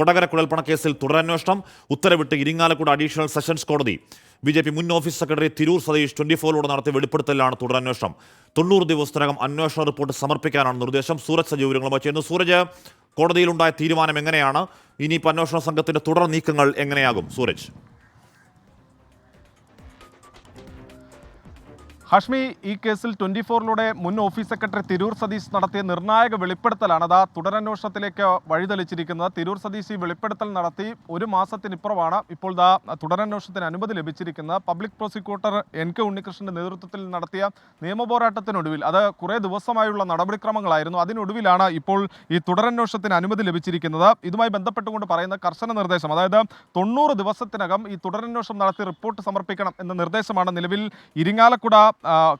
കൊടകര കുഴൽപ്പണ കേസിൽ തുടരന്വേഷണം. ഉത്തരവിട്ട് ഇരിങ്ങാലക്കുട അഡീഷണൽ സെഷൻസ് കോടതി. ബി ജെ പി മുൻ office secretary Tirur Satheesh twenty ഫോറിലൂടെ നടത്തിയ വെളിപ്പെടുത്തലാണ് തുടരന്വേഷണം. തൊണ്ണൂറ് ദിവസത്തിനകം അന്വേഷണ റിപ്പോർട്ട് സമർപ്പിക്കാനാണ് നിർദ്ദേശം. സൂരജ് സജീവങ്ങളുമായി ചെയ്യുന്നു സൂരജ് കോടതിയിലുണ്ടായ തീരുമാനം എങ്ങനെയാണ്? ഇനിയിപ്പോൾ അന്വേഷണ സംഘത്തിന്റെ തുടർ നീക്കങ്ങൾ എങ്ങനെയാകും? സൂരജ്. ഹഷ്മി ഈ കേസിൽ ട്വന്റി ഫോറിലൂടെ മുൻ ഓഫീസ് സെക്രട്ടറി തിരൂർ സതീഷ് നടത്തിയ നിർണായക വെളിപ്പെടുത്തലാണ് അതാ തുടരന്വേഷണത്തിലേക്ക് വഴിതെളിച്ചിരിക്കുന്നത്. തിരൂർ സതീഷ് ഈ വെളിപ്പെടുത്തൽ നടത്തി ഒരു മാസത്തിനിപ്പുറമാണ് ഇപ്പോൾ ദാ തുടരന്വേഷണത്തിന് അനുമതി ലഭിച്ചിരിക്കുന്നത്. പബ്ലിക് പ്രോസിക്യൂട്ടർ എൻ കെ ഉണ്ണികൃഷ്ണന്റെ നേതൃത്വത്തിൽ നടത്തിയ നിയമപോരാട്ടത്തിനൊടുവിൽ അത് കുറേ ദിവസമായുള്ള നടപടിക്രമങ്ങളായിരുന്നു. അതിനൊടുവിലാണ് ഇപ്പോൾ ഈ തുടരന്വേഷണത്തിന് അനുമതി ലഭിച്ചിരിക്കുന്നത്. ഇതുമായി ബന്ധപ്പെട്ടുകൊണ്ട് പറയുന്ന കർശന നിർദ്ദേശം അതായത് തൊണ്ണൂറ് ദിവസത്തിനകം ഈ തുടരന്വേഷണം നടത്തി റിപ്പോർട്ട് സമർപ്പിക്കണം എന്ന നിർദ്ദേശമാണ് നിലവിൽ ഇരിങ്ങാലക്കുട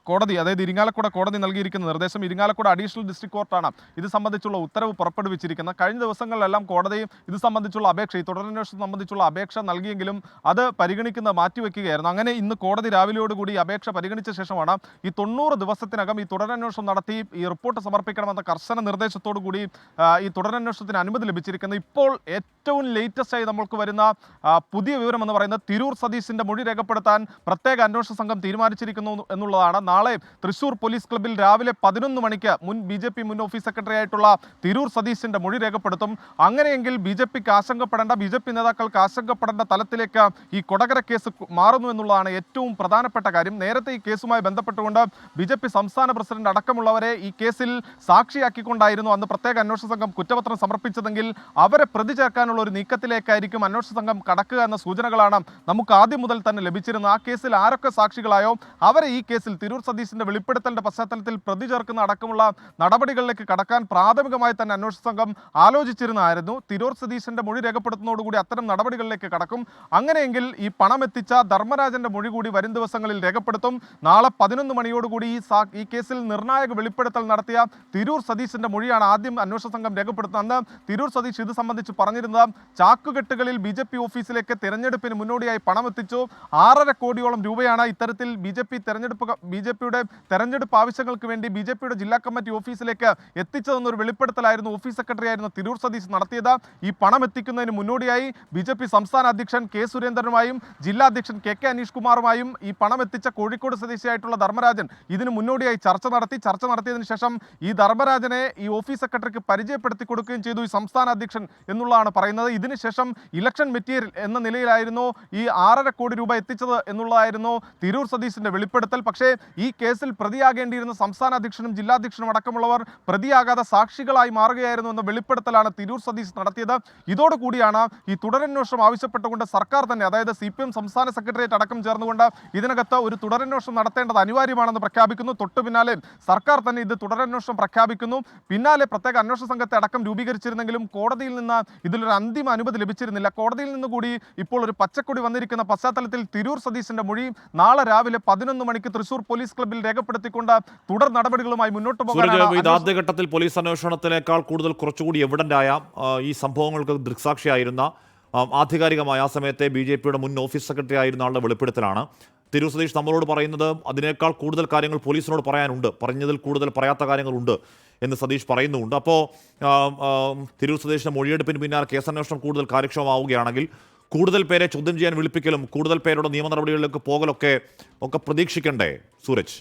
കോടതി അതായത് ഇരിങ്ങാലക്കുട കോടതി നൽകിയിരിക്കുന്ന നിർദ്ദേശം ഇരിങ്ങാലക്കുട അഡീഷണൽ ഡിസ്ട്രിക്ട് കോർട്ടാണ്. ഇത് സംബന്ധിച്ചുള്ള ഉത്തരവ് പുറപ്പെടുവിച്ചിരിക്കുന്നത് കഴിഞ്ഞ ദിവസങ്ങളിലെല്ലാം കോടതിയും ഇത് സംബന്ധിച്ചുള്ള അപേക്ഷ ഈ തുടരന്വേഷണം സംബന്ധിച്ചുള്ള അപേക്ഷ നൽകിയെങ്കിലും അത് പരിഗണിക്കുന്ന മാറ്റിവെക്കുകയായിരുന്നു. അങ്ങനെ ഇന്ന് കോടതി രാവിലെയോടുകൂടി അപേക്ഷ പരിഗണിച്ച ശേഷമാണ് ഈ തൊണ്ണൂറ് ദിവസത്തിനകം ഈ തുടരന്വേഷണം നടത്തി ഈ റിപ്പോർട്ട് സമർപ്പിക്കണമെന്ന കർശന നിർദ്ദേശത്തോടു കൂടി ഈ തുടരന്വേഷണത്തിന് അനുമതി ലഭിച്ചിരിക്കുന്നത് ഇപ്പോൾ ഏറ്റവും ലേറ്റസ്റ്റ് ആയി നമ്മൾക്ക് വരുന്ന പുതിയ വിവരം എന്ന് പറയുന്നത് തിരൂർ സതീശിന്റെ മൊഴി രേഖപ്പെടുത്താൻ പ്രത്യേക അന്വേഷണ സംഘം തീരുമാനിച്ചിരിക്കുന്നു എന്നുള്ളതാണ് നാളെ തൃശൂർ പോലീസ് ക്ലബ്ബിൽ രാവിലെ പതിനൊന്ന് മണിക്ക് മുൻ ബി ജെ പി മുൻ ഓഫീസ് സെക്രട്ടറി ആയിട്ടുള്ള തിരൂർ സതീശിന്റെ മൊഴി രേഖപ്പെടുത്തും. അങ്ങനെയെങ്കിൽ ബി ജെ പിക്ക് ആശങ്കപ്പെടേണ്ട ബി ജെ പി നേതാക്കൾക്ക് ആശങ്കപ്പെടേണ്ട തലത്തിലേക്ക് ഈ കൊടകര കേസ് മാറുന്നു എന്നുള്ളതാണ് ഏറ്റവും പ്രധാനപ്പെട്ട കാര്യം. നേരത്തെ ഈ കേസുമായി ബന്ധപ്പെട്ടുകൊണ്ട് ബി ജെ പി സംസ്ഥാന പ്രസിഡന്റ് അടക്കമുള്ളവരെ ഈ കേസിൽ സാക്ഷിയാക്കിക്കൊണ്ടായിരുന്നു അന്ന് പ്രത്യേക അന്വേഷണ സംഘം കുറ്റപത്രം സമർപ്പിച്ചതെങ്കിൽ അവരെ പ്രതി ചേർക്കാനുള്ള ഒരു നീക്കത്തിലേക്കായിരിക്കും അന്വേഷണ സംഘം കടക്കുക എന്ന സൂചനകളാണ് നമുക്ക് ആദ്യം മുതൽ തന്നെ ലഭിച്ചിരുന്നത്. ആ കേസിൽ ആരൊക്കെ സാക്ഷികളായോ അവരെ ഈ കേസിൽ തിരൂർ സതീശിന്റെ വെളിപ്പെടുത്തലിന്റെ പശ്ചാത്തലത്തിൽ പ്രതി ചേർക്കുന്ന അടക്കമുള്ള നടപടികളിലേക്ക് കടക്കാൻ പ്രാഥമികമായി തന്നെ അന്വേഷണ സംഘം ആലോചിച്ചിരുന്നായിരുന്നു തിരൂർ സതീശന്റെ മൊഴി രേഖപ്പെടുത്തുന്നതോടുകൂടി അത്തരം നടപടികളിലേക്ക് കടക്കും. അങ്ങനെയെങ്കിൽ ഈ പണമെത്തിച്ച ധർമ്മരാജന്റെ മൊഴി കൂടി വരും ദിവസങ്ങളിൽ രേഖപ്പെടുത്തും. നാളെ പതിനൊന്ന് മണിയോടുകൂടി ഈ സാ ഈ കേസിൽ നിർണായക വെളിപ്പെടുത്തൽ നടത്തിയ തിരൂർ സതീശന്റെ മൊഴിയാണ് ആദ്യം അന്വേഷണ സംഘം രേഖപ്പെടുത്തുന്നത്. തിരൂർ സതീഷ് ഇത് സംബന്ധിച്ച് പറഞ്ഞിരുന്നത് ചാക്കുകെട്ടുകളിൽ ബി ജെ പി ഓഫീസിലേക്ക് തെരഞ്ഞെടുപ്പിന് മുന്നോടിയായി പണമെത്തിച്ചു ആറര കോടിയോളം രൂപയാണ് ഇത്തരത്തിൽ ബി ജെ പി തെരഞ്ഞെടുപ്പ് ബി ജെ പിയുടെ തെരഞ്ഞെടുപ്പ് ആവശ്യങ്ങൾക്ക് വേണ്ടി ബി ജെ പിയുടെ ജില്ലാ കമ്മിറ്റി ഓഫീസിലേക്ക് എത്തിച്ചതെന്നൊരു വെളിപ്പെടുത്തലായിരുന്നു ഓഫീസ് സെക്രട്ടറി ആയിരുന്ന തിരൂർ സതീശ് നടത്തിയത്. ഈ പണം എത്തിക്കുന്നതിന് മുന്നോടിയായി ബി ജെ പി സംസ്ഥാന അധ്യക്ഷൻ കെ സുരേന്ദ്രനുമായും ജില്ലാ അധ്യക്ഷൻ കെ കെ അനീഷ് കുമാറുമായും ഈ പണം എത്തിച്ച കോഴിക്കോട് സ്വദേശിയായിട്ടുള്ള ധർമ്മരാജൻ ഇതിന് മുന്നോടിയായി ചർച്ച നടത്തി. ചർച്ച നടത്തിയതിനു ശേഷം ഈ ധർമ്മരാജനെ ഈ ഓഫീസ് സെക്രട്ടറിക്ക് പരിചയപ്പെടുത്തി കൊടുക്കുകയും ചെയ്തു ഈ സംസ്ഥാന അധ്യക്ഷൻ എന്നുള്ളതാണ് പറയുന്നത്. ഇതിനുശേഷം ഇലക്ഷൻ മെറ്റീരിയൽ എന്ന നിലയിലായിരുന്നു ഈ ആറര കോടി രൂപ എത്തിച്ചത് എന്നുള്ളതായിരുന്നു തിരൂർ സതീശിന്റെ വെളിപ്പെടുത്തൽ. പക്ഷേ ഈ കേസിൽ പ്രതിയാകേണ്ടിയിരുന്ന സംസ്ഥാന അധ്യക്ഷനും ജില്ലാധ്യക്ഷനും അടക്കമുള്ളവർ പ്രതിയാകാതെ സാക്ഷികളായി മാറുകയായിരുന്നു എന്ന വെളിപ്പെടുത്തലാണ് തിരൂർ സതീശ് നടത്തിയത്. ഇതോടുകൂടിയാണ് ഈ തുടരന്വേഷണം ആവശ്യപ്പെട്ടുകൊണ്ട് സർക്കാർ തന്നെ അതായത് സി സംസ്ഥാന സെക്രട്ടേറിയറ്റ് അടക്കം ചേർന്നുകൊണ്ട് ഇതിനകത്ത് ഒരു തുടരന്വേഷണം നടത്തേണ്ടത് അനിവാര്യമാണെന്ന് പ്രഖ്യാപിക്കുന്നു. തൊട്ടു പിന്നാലെ സർക്കാർ തന്നെ ഇത് തുടരന്വേഷണം പ്രഖ്യാപിക്കുന്നു. പിന്നാലെ പ്രത്യേക അന്വേഷണ സംഘത്തെ അടക്കം രൂപീകരിച്ചിരുന്നെങ്കിലും കോടതിയിൽ നിന്ന് ഇതിലൊരു അന്തിമ അനുമതി ലഭിച്ചിരുന്നില്ല. കോടതിയിൽ നിന്ന് കൂടി ഇപ്പോൾ ഒരു പച്ചക്കൊടി വന്നിരിക്കുന്ന പശ്ചാത്തലത്തിൽ തിരൂർ സതീശിന്റെ മൊഴി നാളെ രാവിലെ പതിനൊന്ന് മണിക്ക് തൃശൂർ പോലീസ് ക്ലബിൽ രേഖപ്പെടുത്തിക്കൊണ്ട് തുടർ നടപടികളുമായി മുന്നോട്ട് അന്വേഷണം- ആദ്യഘട്ടത്തിൽ പോലീസ് അന്വേഷണത്തിനേക്കാൾ കൂടുതൽ കുറച്ചുകൂടി എവിഡന്റായ ആയ ഈ സംഭവങ്ങൾക്ക് ദൃക്സാക്ഷിയായിരുന്ന ആധികാരികമായ ആ സമയത്തെ ബി ജെ പിയുടെ മുൻ ഓഫീസ് സെക്രട്ടറി ആയിരുന്ന ആളുടെ വെളിപ്പെടുത്തലാണ്. തിരു സതീഷ് നമ്മളോട് പറയുന്നത് അതിനേക്കാൾ കൂടുതൽ കാര്യങ്ങൾ പോലീസിനോട് പറയാനുണ്ട്. പറഞ്ഞതിൽ കൂടുതൽ പറയാത്ത കാര്യങ്ങളുണ്ട് എന്ന് സതീഷ് പറയുന്നുണ്ട്. അപ്പോൾ തിരൂർ സതീഷിന്റെ മൊഴിയെടുപ്പിന് പിന്നാലെ കേസന്വേഷണം കൂടുതൽ കാര്യക്ഷമമാവുകയാണെങ്കിൽ കൂടുതൽ പേരെ ചോദ്യം ചെയ്യാൻ വിളിപ്പിക്കലും കൂടുതൽ പേരുടെ നിയമ നടപടികളിലേക്ക് പോകലൊക്കെ ഒക്കെ പ്രതീക്ഷിക്കണ്ടേ സൂരജ്?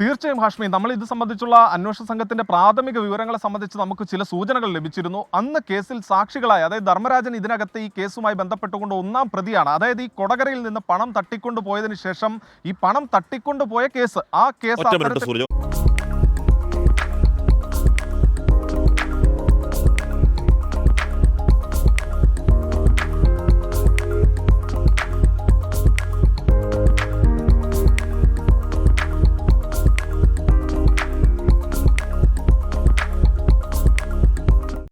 തീർച്ചയായും ഹാഷ്മി നമ്മൾ ഇത് സംബന്ധിച്ചുള്ള അന്വേഷണ സംഘത്തിന്റെ പ്രാഥമിക വിവരങ്ങളെ സംബന്ധിച്ച് നമുക്ക് ചില സൂചനകൾ ലഭിച്ചിരുന്നു. അന്ന് കേസിൽ സാക്ഷികളായ അതായത് ധർമ്മരാജൻ ഇതിനകത്ത് ഈ കേസുമായി ബന്ധപ്പെട്ടുകൊണ്ട് ഒന്നാം പ്രതിയാണ്. അതായത് ഈ കൊടകരയിൽ നിന്ന് പണം തട്ടിക്കൊണ്ടു പോയതിനു ശേഷം ഈ പണം തട്ടിക്കൊണ്ടുപോയ കേസ് ആ കേസ്